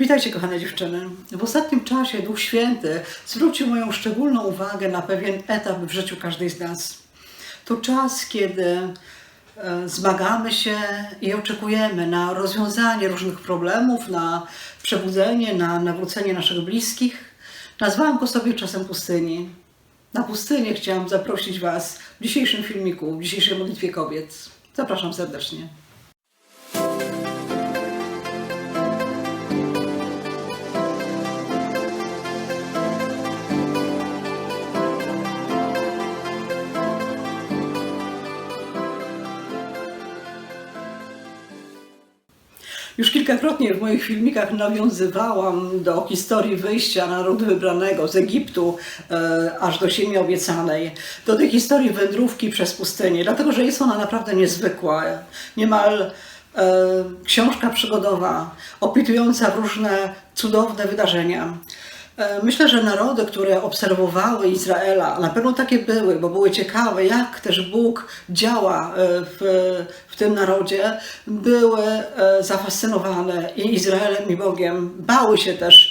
Witajcie kochane dziewczyny. W ostatnim czasie Duch Święty zwrócił moją szczególną uwagę na pewien etap w życiu każdej z nas. To czas, kiedy e, zmagamy się i oczekujemy na rozwiązanie różnych problemów, na przebudzenie, na nawrócenie naszych bliskich. Nazwałam go sobie czasem pustyni. Na pustynię chciałam zaprosić Was w dzisiejszym filmiku, w dzisiejszej modlitwie kobiet. Zapraszam serdecznie. Już kilkakrotnie w moich filmikach nawiązywałam do historii wyjścia narodu wybranego z Egiptu e, aż do ziemi obiecanej, do tej historii wędrówki przez pustynię, dlatego że jest ona naprawdę niezwykła. Niemal e, książka przygodowa, opisująca różne cudowne wydarzenia. E, Myślę, że narody, które obserwowały Izraela, na pewno takie były, bo były ciekawe, jak też Bóg działa e, w, w tym narodzie, były e, zafascynowane i Izraelem, i Bogiem. Bały się też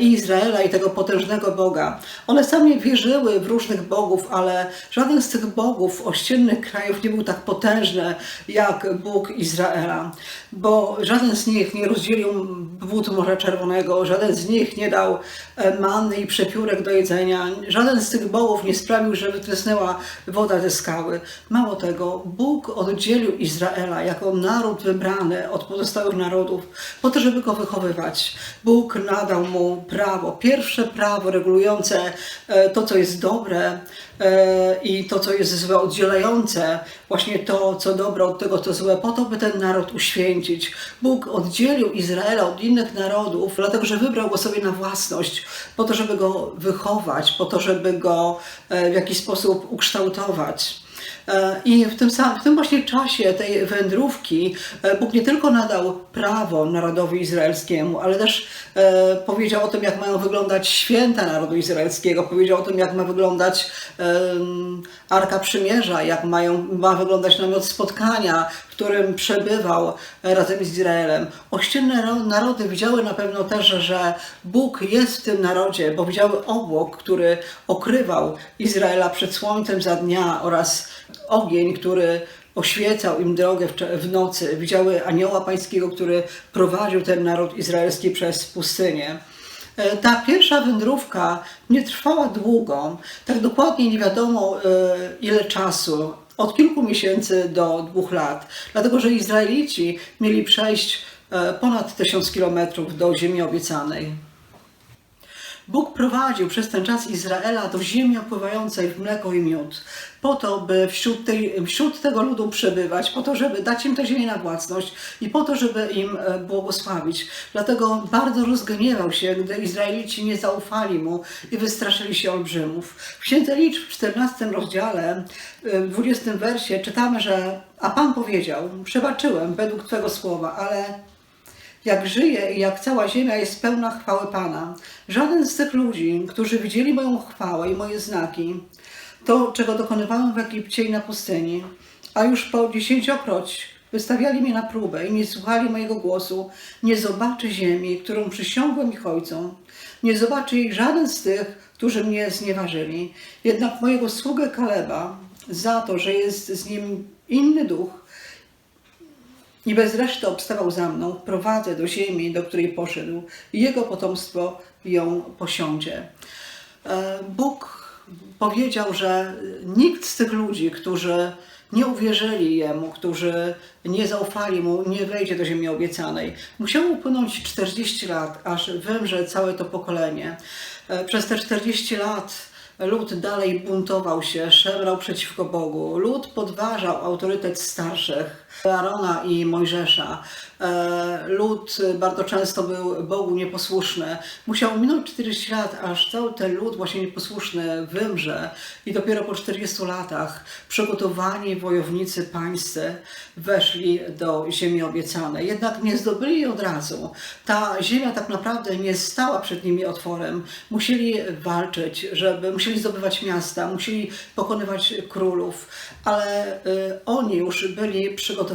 i Izraela, i tego potężnego Boga. One same wierzyły w różnych bogów, ale żaden z tych bogów ościennych krajów nie był tak potężny jak Bóg Izraela, bo żaden z nich nie rozdzielił wód Morza Czerwonego, żaden z nich nie dał e, manny i przepiórek do jedzenia, żaden z tych bogów nie sprawił, że wytrysnęła woda ze skały. Mało tego, Bóg oddzielił Izraela jako naród wybrany od pozostałych narodów po to, żeby go wychowywać. Bóg nadał mu prawo, pierwsze prawo regulujące e, to, co jest dobre e, i to, co jest złe, oddzielające właśnie to, co dobre od tego, co złe, po to, by ten naród uświęcić. Bóg oddzielił Izraela od innych narodów, dlatego że wybrał go sobie na własność, po to, żeby go wychować, po to, żeby go e, w jakiś sposób ukształtować. I w tym, samym, w tym właśnie czasie tej wędrówki e, Bóg nie tylko nadał prawo narodowi izraelskiemu, ale też e, powiedział o tym, jak mają wyglądać święta narodu izraelskiego, powiedział o tym, jak ma wyglądać Arka Przymierza, jak mają, ma wyglądać namiot spotkania, w którym przebywał razem z Izraelem. Ościenne ro- narody widziały na pewno też, że Bóg jest w tym narodzie, bo widziały obłok, który okrywał Izraela przed słońcem za dnia oraz ogień, który oświecał im drogę w nocy. Widziały anioła pańskiego, który prowadził ten naród izraelski przez pustynię. E, Ta pierwsza wędrówka nie trwała długo, tak dokładnie nie wiadomo e, ile czasu, od kilku miesięcy do dwóch lat, dlatego że Izraelici mieli przejść e, ponad tysiąc kilometrów do ziemi obiecanej. Bóg prowadził przez ten czas Izraela do ziemi opływającej w mleko i miód, po to, by wśród, tej, wśród tego ludu przebywać, po to, żeby dać im tę ziemię na własność i po to, żeby im e, błogosławić. Dlatego bardzo rozgniewał się, gdy Izraelici nie zaufali mu i wystraszyli się olbrzymów. W Księdze Liczb w 14 rozdziale, e, w 20 wersie czytamy, że a Pan powiedział, przebaczyłem według Twego słowa, ale jak żyje i jak cała ziemia jest pełna chwały Pana. Żaden z tych ludzi, którzy widzieli moją chwałę i moje znaki, to, czego dokonywałem w Egipcie i na pustyni, a już po dziesięciokroć wystawiali mnie na próbę i nie słuchali mojego głosu, nie zobaczy ziemi, którą przysiągłem ich ojcom. Nie zobaczy jej żaden z tych, którzy mnie znieważyli. Jednak mojego sługę Kaleba za to, że jest z nim inny duch, i bez reszty obstawał za mną, prowadzę do ziemi, do której poszedł, i jego potomstwo ją posiądzie. E, Bóg powiedział, że nikt z tych ludzi, którzy nie uwierzyli Jemu, którzy nie zaufali Mu, nie wejdzie do ziemi obiecanej. Musiało upłynąć 40 lat, aż wymrze całe to pokolenie. E, Przez te 40 lat Lud dalej buntował się, szemrał przeciwko Bogu. Lud podważał autorytet starszych, Arona i Mojżesza. E, Lud bardzo często był Bogu nieposłuszny. Musiał minąć 40 lat, aż cały ten lud właśnie nieposłuszny wymrze i dopiero po 40 latach przygotowani wojownicy pańscy weszli do ziemi obiecanej. Jednak nie zdobyli od razu. Ta ziemia tak naprawdę nie stała przed nimi otworem. Musieli walczyć, żeby musieli zdobywać miasta, musieli pokonywać królów, ale y, oni już byli przygotowani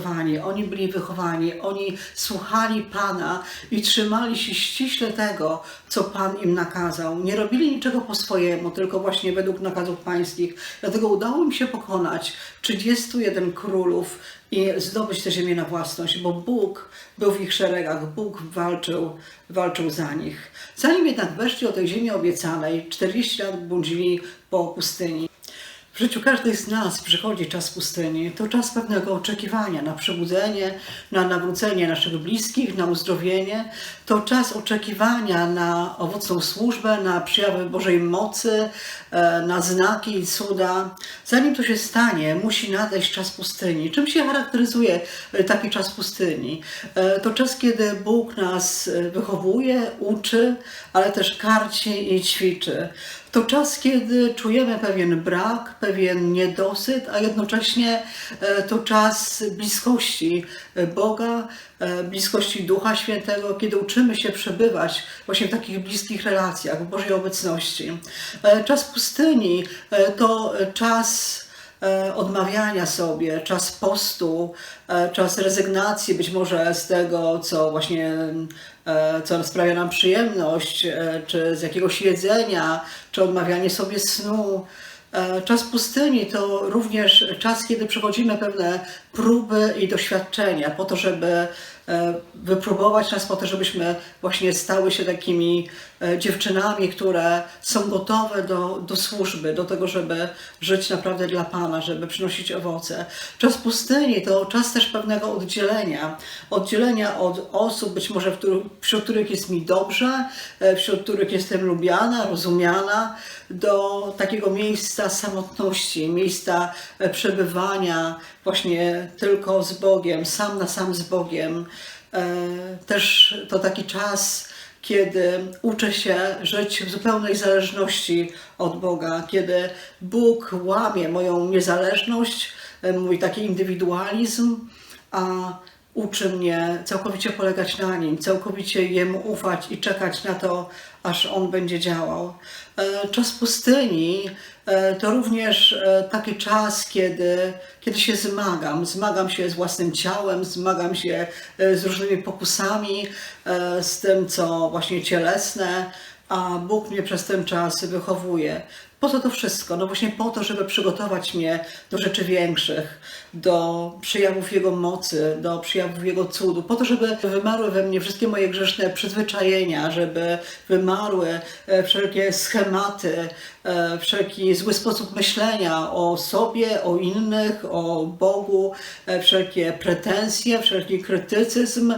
oni byli wychowani, oni słuchali Pana i trzymali się ściśle tego, co Pan im nakazał. Nie robili niczego po swojemu, tylko właśnie według nakazów pańskich. Dlatego udało im się pokonać 31 królów i zdobyć tę ziemię na własność, bo Bóg był w ich szeregach, Bóg walczył, walczył za nich. Zanim jednak weszli o tej ziemi obiecanej, 40 lat błądzili po pustyni. W życiu każdej z nas przychodzi czas pustyni. To czas pewnego oczekiwania na przebudzenie, na nawrócenie naszych bliskich, na uzdrowienie. To czas oczekiwania na owocną służbę, na przejawy Bożej mocy, e, na znaki i cuda. Zanim to się stanie, musi nadejść czas pustyni. Czym się charakteryzuje e, taki czas pustyni? E, To czas, kiedy Bóg nas wychowuje, uczy, ale też karci i ćwiczy. To czas, kiedy czujemy pewien brak, pewien niedosyt, a jednocześnie e, to czas bliskości e, Boga, e, bliskości Ducha Świętego, kiedy uczymy się przebywać właśnie w takich bliskich relacjach, w Bożej obecności. Czas pustyni to czas odmawiania sobie, czas postu, e, czas rezygnacji być może z tego, co właśnie e, co sprawia nam przyjemność, e, czy z jakiegoś jedzenia, czy odmawianie sobie snu. E, Czas pustyni to również czas, kiedy przechodzimy pewne próby i doświadczenia po to, żeby e, wypróbować nas, po to, żebyśmy właśnie stały się takimi e, dziewczynami, które są gotowe do, do służby, do tego, żeby żyć naprawdę dla Pana, żeby przynosić owoce. Czas pustyni to czas też pewnego oddzielenia. Oddzielenia od osób, być może wśród których jest mi dobrze, e, wśród których jestem lubiana, rozumiana, do takiego miejsca samotności, miejsca e, przebywania właśnie tylko z Bogiem, sam na sam z Bogiem. E, Też to taki czas, kiedy uczę się żyć w zupełnej zależności od Boga, kiedy Bóg łamie moją niezależność, e, mój taki indywidualizm, a uczy mnie całkowicie polegać na Nim, całkowicie Jemu ufać i czekać na to, aż On będzie działał. E, Czas pustyni e, to również e, taki czas, kiedy, kiedy się zmagam. Zmagam się z własnym ciałem, zmagam się z różnymi pokusami, z tym, co właśnie cielesne, a Bóg mnie przez ten czas wychowuje. Po co to wszystko? No właśnie po to, żeby przygotować mnie do rzeczy większych, do przejawów Jego mocy, do przejawów Jego cudu, po to, żeby wymarły we mnie wszystkie moje grzeszne przyzwyczajenia, żeby wymarły e, wszelkie schematy, e, wszelki zły sposób myślenia o sobie, o innych, o Bogu, e, wszelkie pretensje, wszelki krytycyzm,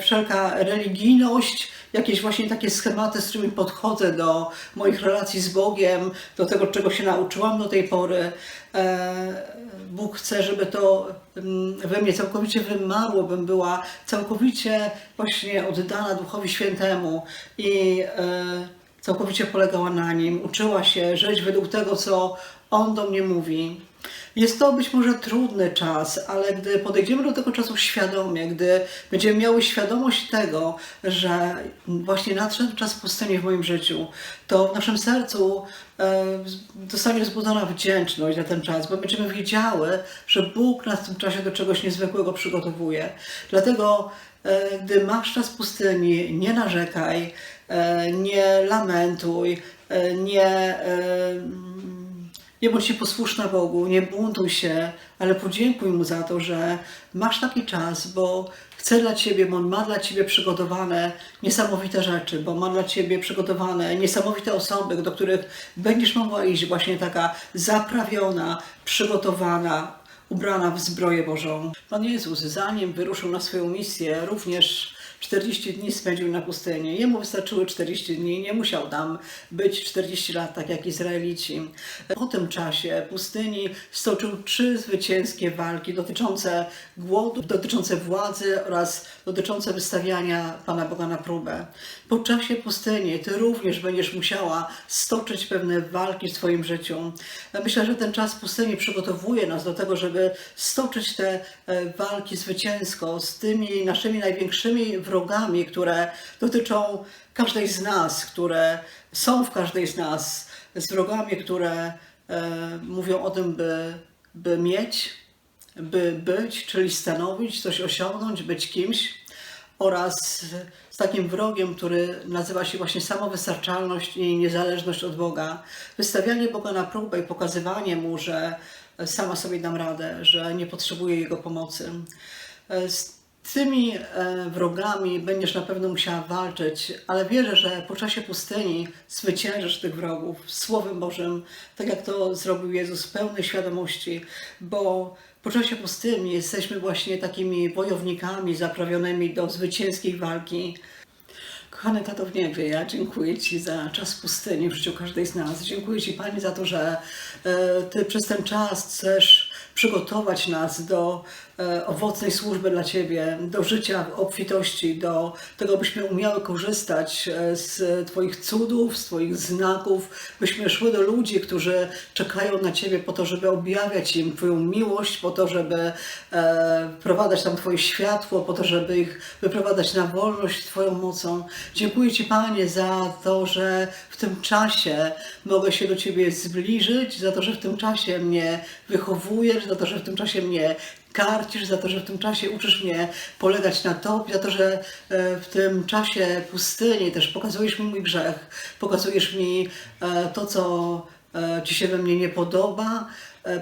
wszelka religijność, jakieś właśnie takie schematy, z którymi podchodzę do moich relacji z Bogiem, do tego, czego się nauczyłam do tej pory. E, Bóg chce, żeby to mm, we mnie całkowicie wymarło, bym była całkowicie właśnie oddana Duchowi Świętemu i e, całkowicie polegała na Nim, uczyła się żyć według tego, co On do mnie mówi. Jest to być może trudny czas, ale gdy podejdziemy do tego czasu świadomie, gdy będziemy miały świadomość tego, że właśnie nadszedł czas pustyni w moim życiu, to w naszym sercu e, zostanie wzbudzona wdzięczność za ten czas, bo będziemy wiedziały, że Bóg nas w tym czasie do czegoś niezwykłego przygotowuje. Dlatego, e, gdy masz czas pustyni, nie narzekaj, e, nie lamentuj, nie. Nie bądź posłuszna Bogu, nie buntuj się, ale podziękuj Mu za to, że masz taki czas, bo chce dla Ciebie, bo On ma dla Ciebie przygotowane niesamowite rzeczy, bo ma dla Ciebie przygotowane niesamowite osoby, do których będziesz mogła iść właśnie taka zaprawiona, przygotowana, ubrana w zbroję Bożą. Pan Jezus, zanim wyruszył na swoją misję, również 40 dni spędził na pustyni. Jemu wystarczyły 40 dni, nie musiał tam być 40 lat, tak jak Izraelici. Po tym czasie pustyni stoczył trzy zwycięskie walki dotyczące głodu, dotyczące władzy oraz dotyczące wystawiania Pana Boga na próbę. Po czasie pustyni Ty również będziesz musiała stoczyć pewne walki w swoim życiu. Myślę, że ten czas pustyni przygotowuje nas do tego, żeby stoczyć te e, walki zwycięsko z tymi naszymi największymi wrogami, które dotyczą każdej z nas, które są w każdej z nas, z wrogami, które e, mówią o tym, by, by mieć, by być, czyli stanowić, coś osiągnąć, być kimś oraz z takim wrogiem, który nazywa się właśnie samowystarczalność i niezależność od Boga. Wystawianie Boga na próbę i pokazywanie Mu, że sama sobie dam radę, że nie potrzebuję Jego pomocy. Z tymi e, wrogami będziesz na pewno musiała walczyć, ale wierzę, że po czasie pustyni zwyciężysz tych wrogów Słowem Bożym, tak jak to zrobił Jezus w pełnej świadomości, bo po czasie pustyni jesteśmy właśnie takimi wojownikami zaprawionymi do zwycięskiej walki. Kochany Tato w niebie, ja dziękuję Ci za czas pustyni w życiu każdej z nas. Dziękuję Ci Pani za to, że e, Ty przez ten czas chcesz przygotować nas do e, owocnej służby dla Ciebie, do życia w obfitości, do tego, byśmy umiały korzystać e, z Twoich cudów, z Twoich znaków, byśmy szły do ludzi, którzy czekają na Ciebie po to, żeby objawiać im Twoją miłość, po to, żeby e, wprowadzać tam Twoje światło, po to, żeby ich wyprowadzać na wolność Twoją mocą. Dziękuję Ci, Panie, za to, że w tym czasie mogę się do Ciebie zbliżyć, za to, że w tym czasie mnie wychowujesz, za to, że w tym czasie mnie karcisz, za to, że w tym czasie uczysz mnie polegać na Tobie, za to, że e, w tym czasie pustyni też pokazujesz mi mój grzech, pokazujesz mi e, to, co e, Ci się we mnie nie podoba,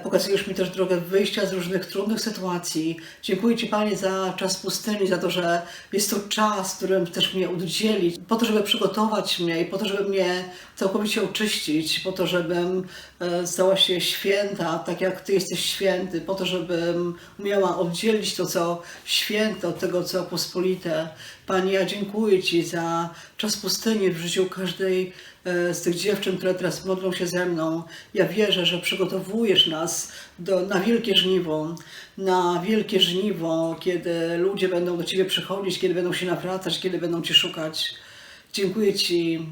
Pokazujesz mi też drogę wyjścia z różnych trudnych sytuacji. Dziękuję Ci, Panie, za czas pustyni, za to, że jest to czas, którym chcesz mnie oddzielić, po to, żeby przygotować mnie i po to, żeby mnie całkowicie oczyścić, po to, żebym e, stała się święta, tak jak Ty jesteś święty, po to, żebym umiała oddzielić to, co święte od tego, co pospolite. Panie, ja dziękuję Ci za czas pustyni w życiu każdej e, z tych dziewczyn, które teraz modlą się ze mną. Ja wierzę, że przygotowujesz nas do, na wielkie żniwo, na wielkie żniwo, kiedy ludzie będą do Ciebie przychodzić, kiedy będą się nawracać, kiedy będą Cię szukać. Dziękuję Ci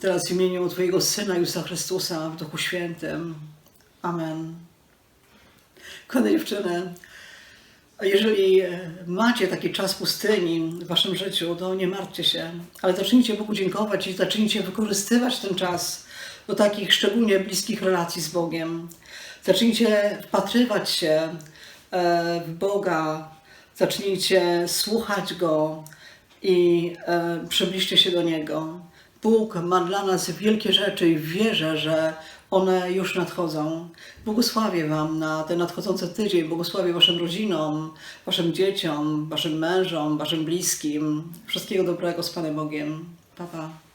teraz w imieniu Twojego Syna Jezusa Chrystusa w Duchu Świętym. Amen. Kochane dziewczyny, jeżeli macie taki czas pustyni w waszym życiu, to nie martwcie się, ale zacznijcie Bogu dziękować i zacznijcie wykorzystywać ten czas do takich szczególnie bliskich relacji z Bogiem. Zacznijcie wpatrywać się e, w Boga, zacznijcie słuchać Go i e, przybliżcie się do Niego. Bóg ma dla nas wielkie rzeczy i wierzę, że one już nadchodzą. Błogosławię Wam na ten nadchodzący tydzień. Błogosławię Waszym rodzinom, Waszym dzieciom, Waszym mężom, Waszym bliskim. Wszystkiego dobrego z Panem Bogiem. Pa, pa.